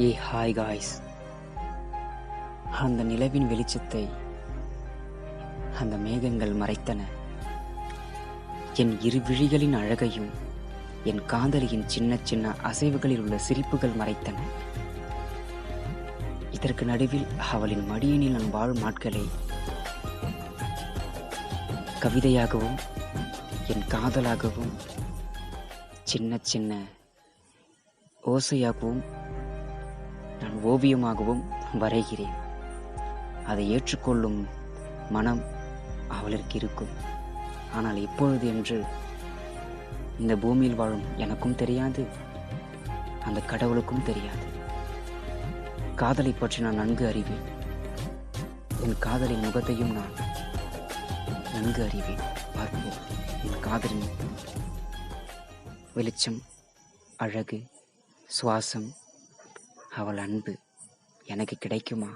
ஏ hi guys அந்த நிலவின் வெளிச்சத்தை அந்த மேகங்கள் மறைத்தன. என் இரு விழிகளின் அழகையும் என் காதலியின் சின்ன சின்ன அசைவுகளில் உள்ள சிரிப்புகள் மறைத்தன. இதற்கு நடுவில் அவளின் மடியினில் நான் வாழும் நாட்களை கவிதையாகவும் என் காதலாகவும் சின்ன சின்ன ஓசையாகவும் நான் ஓவியமாகவும் வரைகிறேன். அதை ஏற்றுக்கொள்ளும் மனம் அவளிற்கு இருக்கும். ஆனால் எப்பொழுது என்று இந்த பூமியில் வாழும் எனக்கும் தெரியாது அந்த கடவுளுக்கும் தெரியாது. காதலை பற்றி நான் நன்கு அறிவேன். என் காதலின் முகத்தையும் நான் நன்கு அறிவேன். பார்ப்போம் என் காதலின் வெளிச்சம் அழகு சுவாசம் அவள் அன்பு எனக்கு கிடைக்குமா?